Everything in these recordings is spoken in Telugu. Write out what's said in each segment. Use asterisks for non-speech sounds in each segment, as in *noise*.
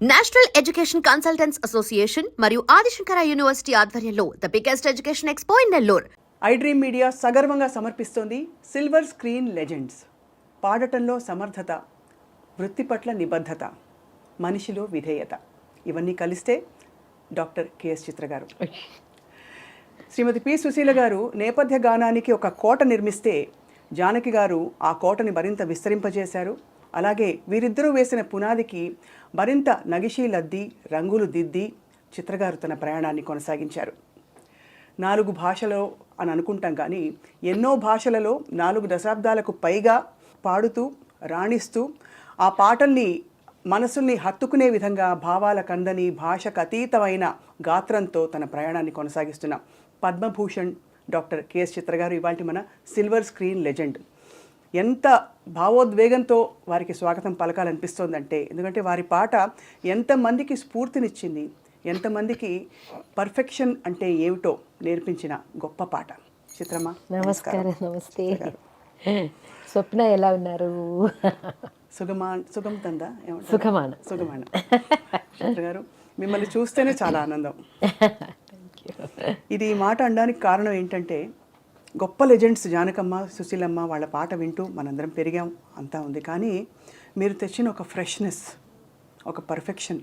నేషనల్ ఎడ్యుకేషన్ కన్సల్టెంట్స్ అసోసియేషన్ మరియు ఆదిశంకర యూనివర్సిటీ ఆధ్వర్యంలో the biggest education expo in Nellore. I dream media సగర్వంగా సమర్పిస్తోంది సిల్వర్ స్క్రీన్ లెజెండ్స్. పాడటంలో సమర్థత వృత్తి పట్ల నిబద్ధత మనిషిలో విధేయత. ఇవన్నీ కలిస్తే డాక్టర్ కెఎస్ చిత్ర గారు. శ్రీమతి పి. సుశీల గారు నేపథ్య గానానికి ఒక కోట నిర్మిస్తే జానకి గారు ఆ కోటని మరింత విస్తరింపజేశారు. అలాగే వీరిద్దరూ వేసిన పునాదికి మరింత నగిషీలద్ది రంగులు దిద్ది చిత్రగారు తన ప్రయాణాన్ని కొనసాగించారు. నాలుగు భాషలో అని అనుకుంటాం కానీ ఎన్నో భాషలలో నాలుగు దశాబ్దాలకు పైగా పాడుతూ రాణిస్తూ ఆ పాటల్ని మనసుల్ని హత్తుకునే విధంగా భావాల కందని భాషకు అతీతమైన గాత్రంతో తన ప్రయాణాన్ని కొనసాగిస్తున్న. పద్మభూషణ్ డాక్టర్ కెఎస్ చిత్ర గారు ఇవాళ మన సిల్వర్ స్క్రీన్ లెజెండ్. ఎంత భావోద్వేగంతో వారికి స్వాగతం పలకాలనిపిస్తోందంటే ఎందుకంటే వారి పాట ఎంతమందికి స్ఫూర్తినిచ్చింది ఎంతమందికి పర్ఫెక్షన్ అంటే ఏమిటో నేర్పించిన గొప్ప పాట. చిత్రమా నమస్కారం నమస్తే. స్వప్న ఎలా ఉన్నారు? సుగమాన్ సుగం తందా? సుఖమాన. సుగమాన. గారు మిమ్మల్ని చూస్తేనే చాలా ఆనందం. *laughs* ఇది మాట అనడానికి కారణం ఏంటంటే గొప్ప లెజెండ్స్ జానకమ్మ సుశీలమ్మ వాళ్ళ పాట వింటూ మనందరం పెరిగాం. అంతా ఉంది. కానీ మీరు తెచ్చిన ఒక ఫ్రెష్నెస్ ఒక పర్ఫెక్షన్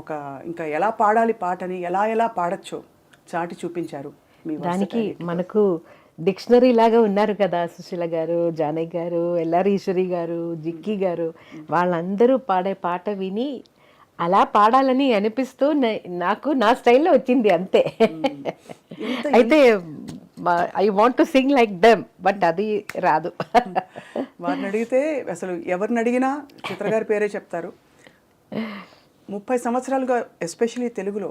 ఒక ఇంకా ఎలా పాడాలి పాటని ఎలా ఎలా పాడచ్చో చాటి చూపించారు దానికి మనకు డిక్షనరీ లాగా ఉన్నారు కదా సుశీల గారు జానకి గారు ఎల్ఆర్ ఈశ్వరి గారు జిక్కి గారు. వాళ్ళందరూ పాడే పాట విని అలా పాడాలని అనిపిస్తూ నాకు నా స్టైల్లో వచ్చింది అంతే. అయితే I want to sing like them but అది రాదు. వారిని అడిగితే అసలు ఎవరిని అడిగినా చిత్ర గారి పేరే చెప్తారు. ముప్పై సంవత్సరాలుగా ఎస్పెషలీ తెలుగులో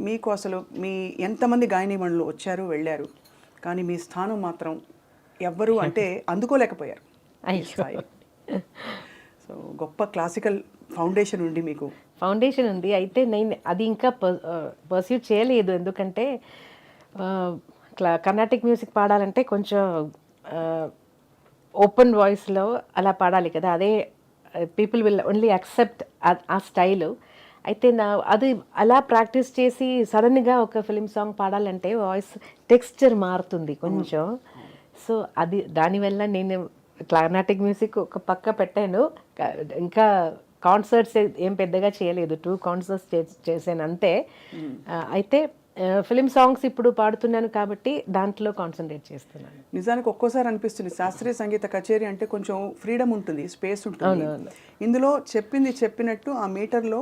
మీకు అసలు మీ ఎంతమంది గాయనీమణులు వచ్చారు వెళ్ళారు కానీ మీ స్థానం మాత్రం ఎవ్వరు అంటే అందుకోలేకపోయారు. సో గొప్ప క్లాసికల్ ఫౌండేషన్ ఉండి మీకు. ఫౌండేషన్ ఉంది. అయితే నేను అది ఇంకా పర్సీవ్ చేయలేదు. ఎందుకంటే ఆ, క్లా కర్ణాటిక్ మ్యూజిక్ పాడాలంటే కొంచెం ఓపెన్ వాయిస్లో అలా పాడాలి కదా. అదే పీపుల్ విల్ ఓన్లీ అక్సెప్ట్ ఆ స్టైల్. అయితే నా అది అలా ప్రాక్టీస్ చేసి సడన్గా ఒక ఫిలిం సాంగ్ పాడాలంటే వాయిస్ టెక్స్చర్ మారుతుంది కొంచెం. సో అది దానివల్ల నేను కర్ణాటిక్ మ్యూజిక్ ఒక పక్క పెట్టాను. ఇంకా కాన్సర్ట్స్ ఏం పెద్దగా చేయలేదు. టూ కాన్సర్ట్స్ చేశాను అంతే. అయితే ఫిలిం సాంగ్స్ ఇప్పుడు పాడుతున్నాను కాబట్టి దాంట్లో కాన్సన్ట్రేట్ చేస్తున్నాను. నిజానికి ఒక్కోసారి అనిపిస్తుంది శాస్త్రీయ సంగీత కచేరీ అంటే కొంచెం ఫ్రీడమ్ ఉంటుంది స్పేస్ ఉంటుంది. ఇందులో చెప్పింది చెప్పినట్టు ఆ మీటర్లో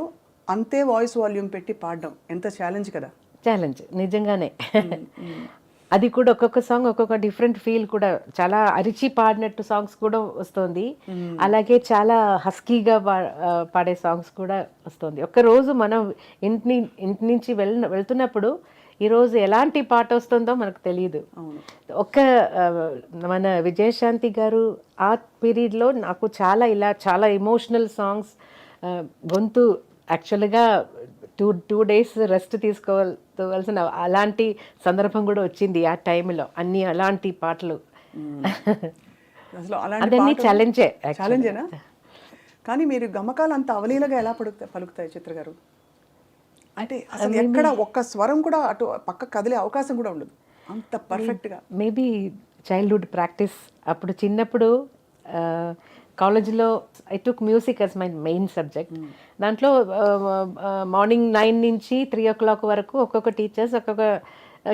అంతే వాయిస్ వాల్యూమ్ పెట్టి పాడడం ఎంత ఛాలెంజ్ కదా. ఛాలెంజ్ నిజంగానే. అది కూడా ఒక్కొక్క సాంగ్ ఒక్కొక్క డిఫరెంట్ ఫీల్ కూడా చాలా అరిచి పాడినట్టు సాంగ్స్ కూడా వస్తుంది. అలాగే చాలా హస్కీగా పాడే సాంగ్స్ కూడా వస్తుంది. ఒక్క రోజు మనం ఇంటి ఇంటి నుంచి వెళ్ వెళ్తున్నప్పుడు ఈరోజు ఎలాంటి పాట వస్తుందో మనకు తెలియదు ఒక్క మన విజయశాంతి గారు ఆ పీరియడ్లో నాకు చాలా ఇలా చాలా ఎమోషనల్ సాంగ్స్ గొంతు యాక్చువల్గా టూ టూ డేస్ రెస్ట్ తీసుకోవాల్సిన అలాంటి సందర్భం కూడా వచ్చింది ఆ టైంలో. అన్ని అలాంటి పాటలు. అసలు అలాంటి అదన్నీ ఛాలెంజే ఛాలెంజేనా కానీ మీరు గమకాలు అంత అవలీలగా ఎలా పలుకుతాయి పలుకుతాయి చిత్ర గారు? అంటే అసలు ఎక్కడ ఒక్క స్వరం కూడా అటు పక్క కదిలే అవకాశం కూడా ఉండదు. అంత పర్ఫెక్ట్గా మేబీ చైల్డ్హుడ్ ప్రాక్టీస్ అప్పుడు చిన్నప్పుడు కాలేజీలో I took music as my main subject దాంట్లో మార్నింగ్ నైన్ నుంచి త్రీ ఓ క్లాక్ వరకు ఒక్కొక్క టీచర్స్ ఒక్కొక్క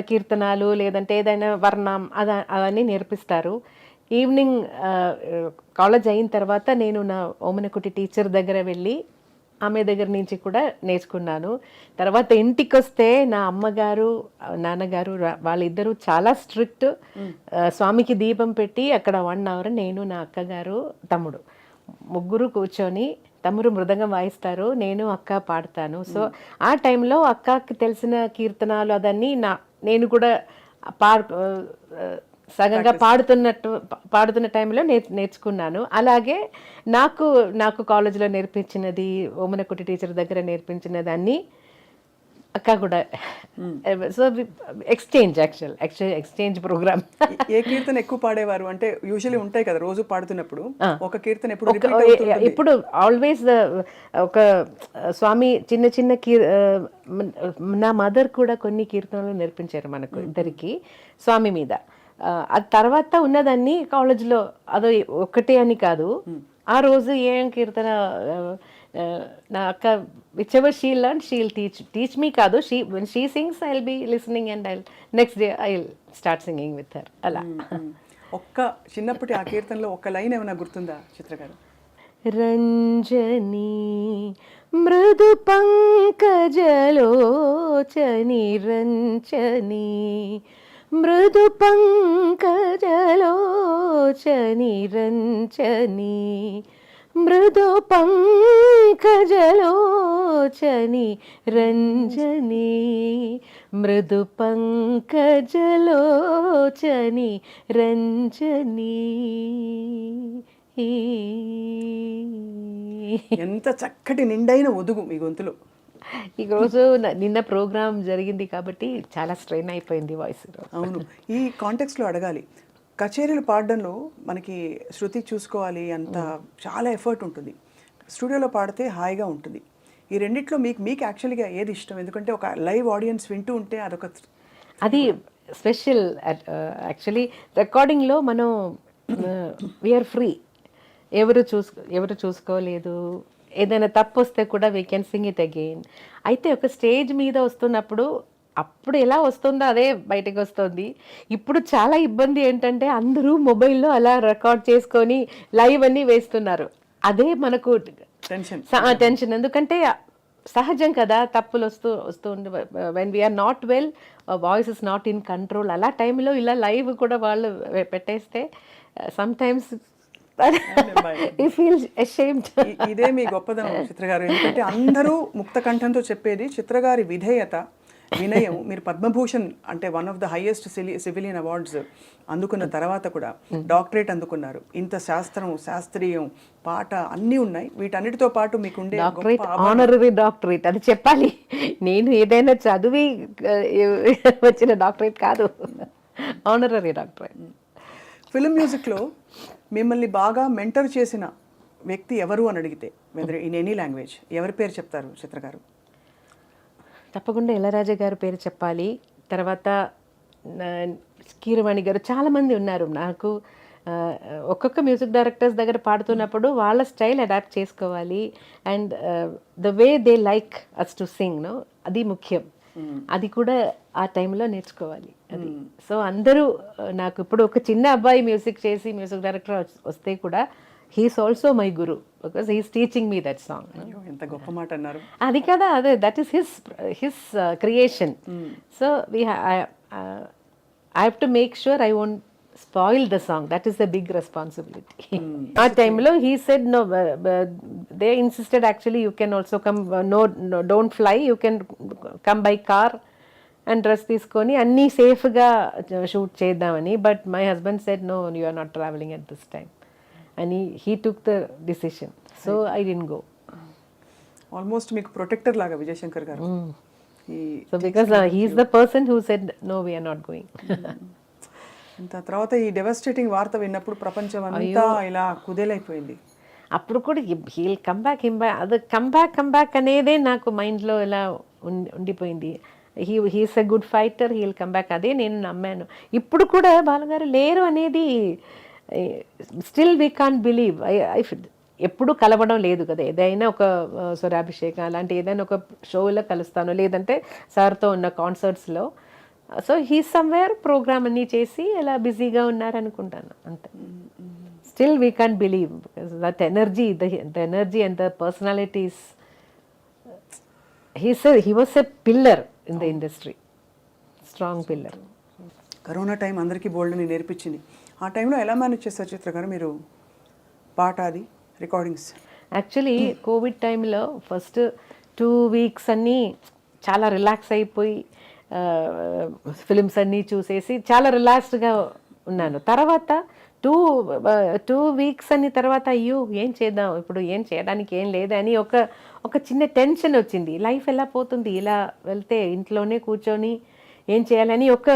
కీర్తనాలు లేదంటే ఏదైనా వర్ణం అద అవన్నీ నేర్పిస్తారు. ఈవినింగ్ కాలేజ్ అయిన తర్వాత నేను నా ఓమనకుటి టీచర్ దగ్గర వెళ్ళి ఆమె దగ్గర నుంచి కూడా నేర్చుకున్నాను. తర్వాత ఇంటికి వస్తే నా అమ్మగారు నాన్నగారు వాళ్ళిద్దరూ చాలా స్ట్రిక్ట్. స్వామికి దీపం పెట్టి అక్కడ వన్ అవర్ నేను నా అక్కగారు తమ్ముడు. ముగ్గురు కూర్చొని తమ్ముడు మృదంగం వాయిస్తారు నేను అక్క పాడతాను. సో ఆ టైంలో అక్కకి తెలిసిన కీర్తనాలు అదన్నీ నా నేను కూడా పా సగంగా పాడుతున్నట్టు పాడుతున్న టైంలో నేర్ నేర్చుకున్నాను. అలాగే నాకు నాకు కాలేజీలో నేర్పించినది ఓమనకుటి టీచర్ దగ్గర నేర్పించినది అన్నీ అక్క కూడా. So exchange actual actual exchange program ఏ- కీర్తన ఎక్కువ పాడేవారు? అంటే యూజువల్లీ ఉంటాయి కదా రోజు పాడుతున్నప్పుడు. ఒక కీర్తన ఎప్పుడు. ఇప్పుడు ఆల్వేస్ ఒక స్వామి చిన్న చిన్న కీ ఆ, మ- నా మదర్ కూడా కొన్ని కీర్తనలు నేర్పించారు మనకు ఇద్దరికి స్వామి మీద. ఆ, అది తర్వాత ఉన్నదాన్ని కాలేజ్లో అదో ఒక్కటే అని కాదు. ఆ రోజు ఏం కీర్తన నా అక్క whichever she learn she'll teach teach me కాదు. She she sings I will be listening and I next day I will start singing with her అలా. ఒక్క చిన్నప్పటి ఆ కీర్తనలో ఒక్క లైన్ ఏమైనా గుర్తుందా చిత్ర గారు? రంజని మృదు పంకజలోచని రంచని మృదు పంకజలోచని రంచని మృదు పంకజలోచని రంజని మృదు పంకజలోచని రంజని. ఎంత చక్కటి నిండైన ఒదుగు మీ గొంతులో. ఈ రోజు న- నిన్న ప్రోగ్రామ్ జరిగింది కాబట్టి చాలా స్ట్రెయిన్ అయిపోయింది వాయిస్ అవును. ఈ కాంటెక్స్లో అడగాలి. కచేరీలు పాడడంలో మనకి శృతి చూసుకోవాలి అంత చాలా ఎఫర్ట్ ఉంటుంది. స్టూడియోలో పాడితే హాయిగా ఉంటుంది. ఈ రెండిట్లో మీకు మీకు యాక్చువల్గా ఏది ఇష్టం? ఎందుకంటే ఒక లైవ్ ఆడియన్స్ వింటూ ఉంటే అదొక అది స్పెషల్ యాక్చువల్లీ రికార్డింగ్లో మనం వీఆర్ ఫ్రీ ఎవరు చూసుకో ఎవరు చూసుకోలేదు? ఏదైనా తప్పు వస్తే కూడా we can sing it again అయితే ఒక స్టేజ్ మీద వస్తున్నప్పుడు అప్పుడు ఎలా వస్తుందో అదే బయటకు వస్తుంది. ఇప్పుడు చాలా ఇబ్బంది ఏంటంటే అందరూ మొబైల్లో అలా రికార్డ్ చేసుకొని లైవ్ అన్నీ వేస్తున్నారు. అదే మనకు టెన్షన్ టెన్షన్ ఎందుకంటే సహజం కదా తప్పులు వస్తూ వస్తూ when we're not well voice is not in control అలా టైంలో ఇలా లైవ్ కూడా వాళ్ళు పెట్టేస్తే సమ్ టైమ్స్ ఈ ఫీల్ అషేమ్డ్ ఇ- ఇదే మీ గొప్పదనం చిత్ర గారు. ఎందుకంటే అందరూ ముక్త కంఠంతో చెప్పేది చిత్ర గారి విధేయత వినయం. మీరు పద్మభూషణ్ అంటే one of the highest civilian awards అందుకున్న తర్వాత కూడా డాక్టరేట్ అందుకున్నారు. ఇంత శాస్త్రం శాస్త్రీయం పాట అన్నీ ఉన్నాయి. వీటన్నిటితో పాటు మీకుండే. ఆనరరీ డాక్టరేట్ అది చెప్పాలి. నేను ఏదైనా చదివి వచ్చిన డాక్టరేట్ కాదు. ఆనరరీ డాక్టరేట్ ఫిల్మ్ మ్యూజిక్లో మిమ్మల్ని బాగా మెంటర్ చేసిన వ్యక్తి ఎవరు అని అడిగితే వెదర్ ఇన్ ఎనీ లాంగ్వేజ్ ఎవరి పేరు చెప్తారు చిత్ర గారు? తప్పకుండా ఎలరాజా గారి పేరు చెప్పాలి. తర్వాత కీరవాణి గారు చాలామంది ఉన్నారు. నాకు ఒక్కొక్క మ్యూజిక్ డైరెక్టర్స్ దగ్గర పాడుతున్నప్పుడు వాళ్ళ స్టైల్ అడాప్ట్ చేసుకోవాలి. And the way they like us to sing no అది ముఖ్యం. అది కూడా ఆ టైంలో నేర్చుకోవాలి అది. సో అందరూ నాకు ఇప్పుడు ఒక చిన్న అబ్బాయి మ్యూజిక్ చేసి మ్యూజిక్ డైరెక్టర్ వస్తే కూడా he's also my guru because he's teaching me that song. ఎంత గొప్ప మాట అన్నారు. అది కదా అదే that is his his creation. So we I have to make sure I won't spoil the song that is the big responsibility ఆ టైంలో he said no they insisted actually you can also come no don't fly you can come by car and dress తీసుకొని అన్నీ సేఫ్గా షూట్ చేద్దామని. But my husband said no you are not travelling at this time అని he took the decision so I didn't go almost మీకు ప్రొటెక్టర్ లాగా విజయశంకర్ గారు. ఈ So because uh, he's the person who said no, we తర్వాత ఈ డెవస్టేటింగ్ వార్త విన్నప్పుడు ప్రపంచం అంతా ఇలా కుదేలైపోయింది. అప్పుడు కూడా he'll come back him back అది కమ్ బ్యాక్ కమ్ బ్యాక్ అనేదే నాకు మైండ్లో ఇలా ఉండి ఉండిపోయింది. He he's a good fighter he'll come back అదే నేను నమ్మాను. ఇప్పుడు కూడా బాలగారు లేరు అనేది still we can believe I I ఎప్పుడు కలవడం లేదు కదా. ఏదైనా ఒక స్వరాభిషేకం అలాంటి ఏదైనా ఒక షోలో కలుస్తాను. లేదంటే సార్తో ఉన్న కాన్సర్ట్స్లో సో హీ సమ్వేర్ ప్రోగ్రామ్ అన్నీ చేసి ఇలా బిజీగా ఉన్నారనుకుంటాను అంతే. Still we can't believe that energy the energy and the personalities he's he was a pillar in the industry strong pillar corona time అందరికీ బోల్డ్ని నేర్పించింది. ఆ టైంలో ఎలా మేనేజ్ చేస్తారు చిత్ర గారు మీరు? పాట అది రికార్డింగ్స్ యాక్చువల్లీ కోవిడ్ టైంలో ఫస్ట్ టూ వీక్స్ అన్నీ చాలా రిలాక్స్ అయిపోయి ఫిలిమ్స్ అన్నీ చూసేసి చాలా రిలాక్స్డ్గా ఉన్నాను. తర్వాత టూ టూ వీక్స్ అని తర్వాత అయ్యో ఏం చేద్దాం? ఇప్పుడు ఏం చేయడానికి ఏం లేదు అని ఒక ఒక చిన్న టెన్షన్ వచ్చింది. లైఫ్ ఎలా పోతుంది? ఇలా వెళ్తే ఇంట్లోనే కూర్చొని ఏం చేయాలని ఒక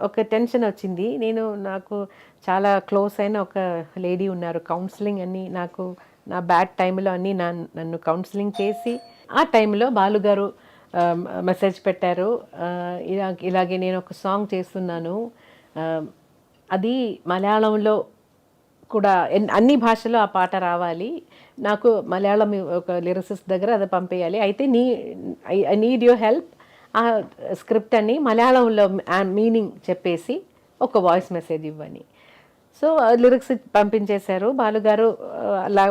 ఒక టెన్షన్ వచ్చింది. నేను నాకు చాలా క్లోజ్ అయిన ఒక లేడీ ఉన్నారు. కౌన్సిలింగ్ అని నాకు నా బ్యాడ్ టైంలో అన్నీ నా నన్ను కౌన్సిలింగ్ చేసి ఆ టైంలో బాలుగారు Um, uh, మెసేజ్ పెట్టారు. Uh, ఇలా ఇలాగే నేను ఒక సాంగ్ చేస్తున్నాను. Um, అది మలయాళంలో కూడా అన్ని భాషలో ఆ పాట రావాలి. నాకు మలయాళం ఒక లిరిసిస్ట్ దగ్గర అది పంపేయాలి. అయితే నీ ఐ నీడ్ యువర్ హెల్ప్ ఆ స్క్రిప్ట్ అని మలయాళంలో మీనింగ్ చెప్పేసి ఒక వాయిస్ మెసేజ్ ఇవ్వని సో లిరిక్స్ పంపించేశారు. బాలుగారు uh, అలా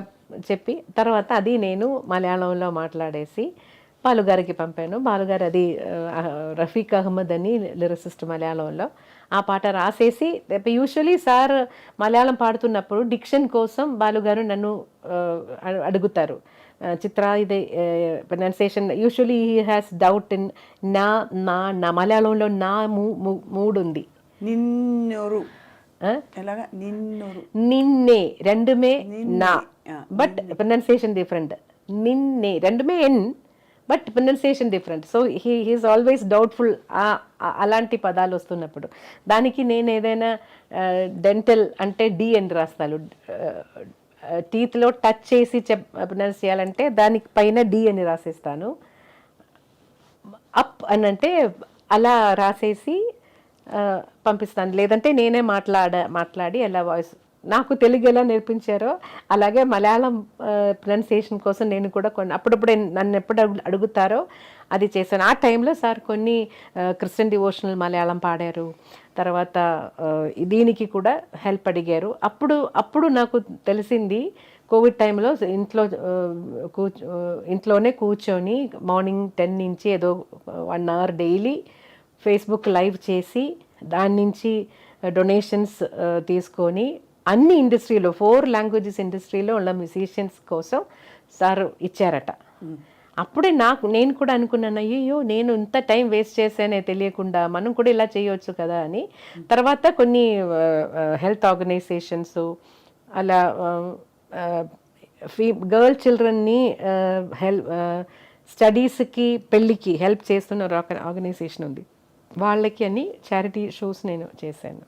చెప్పి తర్వాత అది నేను మలయాళంలో మాట్లాడేసి బాలుగారికి పంపాను. బాలుగారు అది రఫీక్ అహ్మద్ అని లిరిసిస్ట్ మలయాళంలో. ఆ పాట రాసేసి యూజువలీ సార్ మలయాళం పాడుతున్నప్పుడు డిక్షన్ కోసం బాలుగారు నన్ను అడుగుతారు. చిత్ర ఇది pronunciation usually he has doubt in నా నా నా మలయాళంలో నా మూడు ఉంది నిన్నొరు. నిన్నే రెండుమే నా. బట్ ప్రొనౌన్సియేషన్ డిఫరెంట్ నిన్నే రెండుమే ఎన్. But pronunciation different. So he he's always doubtful అలాంటి పదాలు వస్తున్నప్పుడు. దానికి నేను ఏదైనా డెంటల్ అంటే డి అని రాస్తాను. టీత్లో టచ్ చేసి చెప్ ప్రొనౌన్స్ చేయాలంటే దానికి పైన డి అని రాసేస్తాను. అప్ అని అంటే అలా రాసేసి పంపిస్తాను. లేదంటే నేనే మాట్లాడ మాట్లాడి అలా వాయిస్ నాకు తెలుగు ఎలా నేర్పించారో అలాగే మలయాళం ప్రొనౌన్సియేషన్ కోసం నేను కూడా కొన్ని అప్పుడప్పుడు నన్ను ఎప్పుడు అడుగుతారో అది చేశాను. ఆ టైంలో సార్ కొన్ని క్రిస్టియన్ డివోషనల్ మలయాళం పాడారు. తర్వాత దీనికి కూడా హెల్ప్ అడిగారు. అప్పుడు అప్పుడు నాకు తెలిసింది కోవిడ్ టైంలో ఇంట్లో కూ కూర్చో ఇంట్లోనే కూర్చొని మార్నింగ్ టెన్ నుంచి ఏదో one hour daily Facebook live చేసి దాని నుంచి డొనేషన్స్ తీసుకొని అన్ని ఇండస్ట్రీలో ఫోర్ లాంగ్వేజెస్ ఇండస్ట్రీలో ఉన్న మ్యూజిషియన్స్ కోసం సార్ ఇచ్చారట. అప్పుడే నాకు నేను కూడా అనుకున్నాను అయ్యో నేను ఇంత టైం వేస్ట్ చేశానే తెలియకుండా మనం కూడా ఇలా చేయొచ్చు కదా అని. తర్వాత కొన్ని హెల్త్ ఆర్గనైజేషన్స్ అలా ఫీ గర్ల్ చిల్డ్రన్ని హెల్ప్ స్టడీస్కి పెళ్ళికి హెల్ప్ చేస్తున్న ఒక ఆర్గనైజేషన్ ఉంది. వాళ్ళకి అని చారిటీ షోస్ నేను చేశాను.